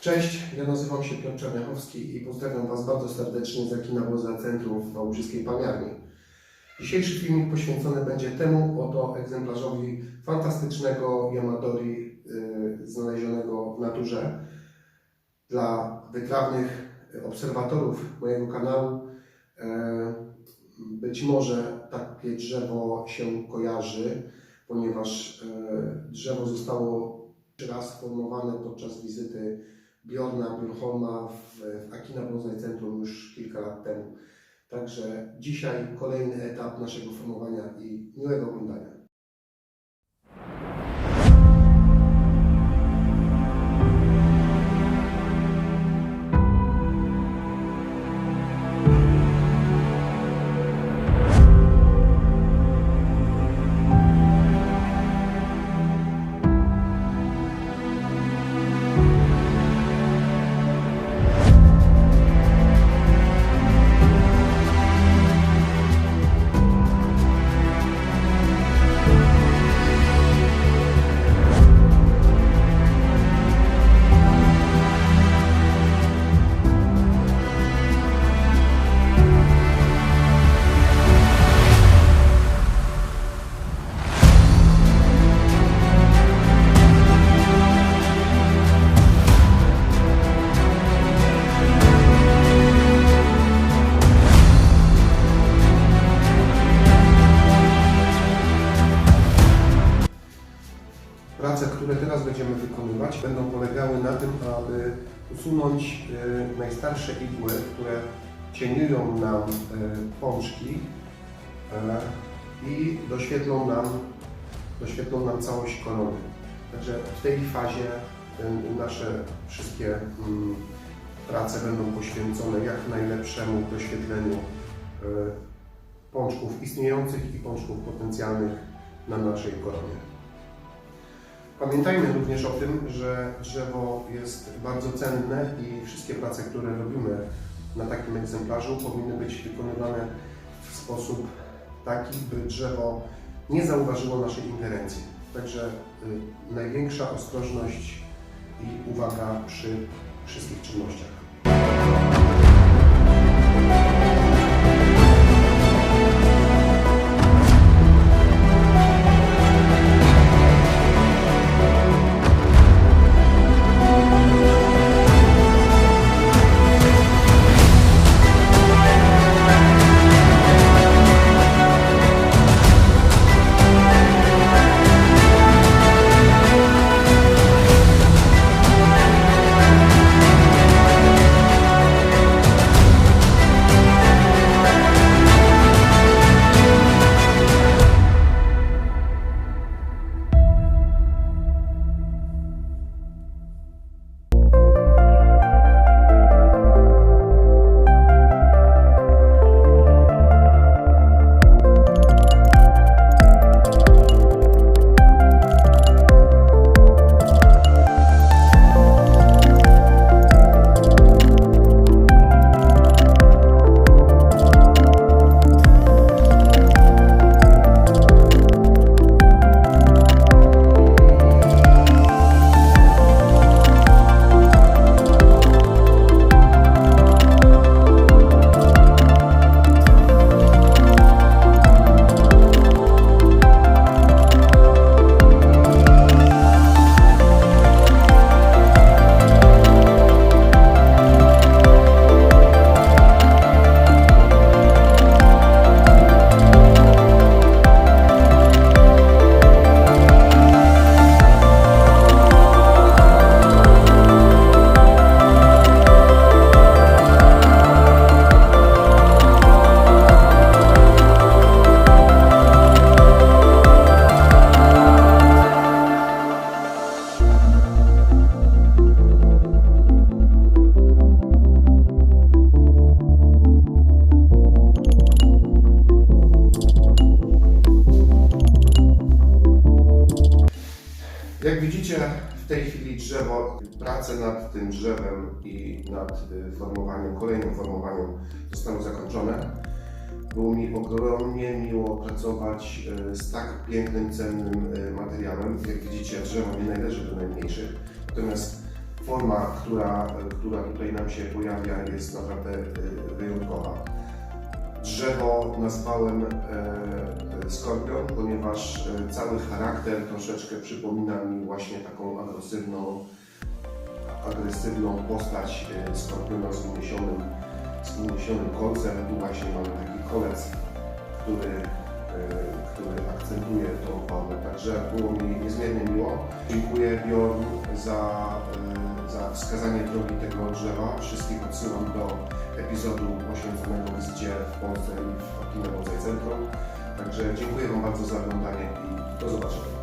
Cześć, ja nazywam się Piotr Czerniachowski i pozdrawiam Was bardzo serdecznie z Akina Boza Centrum w Wałbrzyskiej Pamiarni. Dzisiejszy filmik poświęcony będzie temu oto egzemplarzowi fantastycznego Yamadori yy, znalezionego w naturze. Dla wytrawnych obserwatorów mojego kanału yy, być może takie drzewo się kojarzy, ponieważ yy, drzewo zostało raz sformowane podczas wizyty Bjorna Bjurholma w, w Akina Bonsai Centrum już kilka lat temu. Także dzisiaj kolejny etap naszego formowania i miłego oglądania. Prace, które teraz będziemy wykonywać, będą polegały na tym, aby usunąć e, najstarsze igły, które cieniują nam e, pączki e, i doświetlą nam, doświetlą nam całość korony. Także w tej fazie nasze wszystkie mm, prace będą poświęcone jak najlepszemu doświetleniu pączków istniejących i pączków potencjalnych na naszej koronie. Pamiętajmy również o tym, że drzewo jest bardzo cenne i wszystkie prace, które robimy na takim egzemplarzu powinny być wykonywane w sposób taki, by drzewo nie zauważyło naszej ingerencji. Także y, największa ostrożność i uwaga przy wszystkich czynnościach. Jak widzicie, w tej chwili drzewo, prace nad tym drzewem i nad y, formowaniem, kolejnym formowaniem zostały zakończone. Było mi ogromnie miło pracować y, z tak pięknym, cennym y, materiałem. Jak widzicie, drzewo nie należy do najmniejszych, natomiast forma, która, która tutaj nam się pojawia, jest naprawdę wyjątkowa. Drzewo nazwałem e, e, skorpion, ponieważ e, cały charakter troszeczkę przypomina mi właśnie taką agresywną, agresywną postać e, skorpiona z uniesionym, z uniesionym kolcem. Tu właśnie mamy taki kolec, który, który akcentuje tą formę. Także było mi niezmiernie miło. Dziękuję Bjorn za, za wskazanie drogi tego drzewa. Wszystkich odsyłam do epizodu poświęconego wizycie w Polsce i w Kina Bonsai Centrum. Także dziękuję Wam bardzo za oglądanie i do zobaczenia.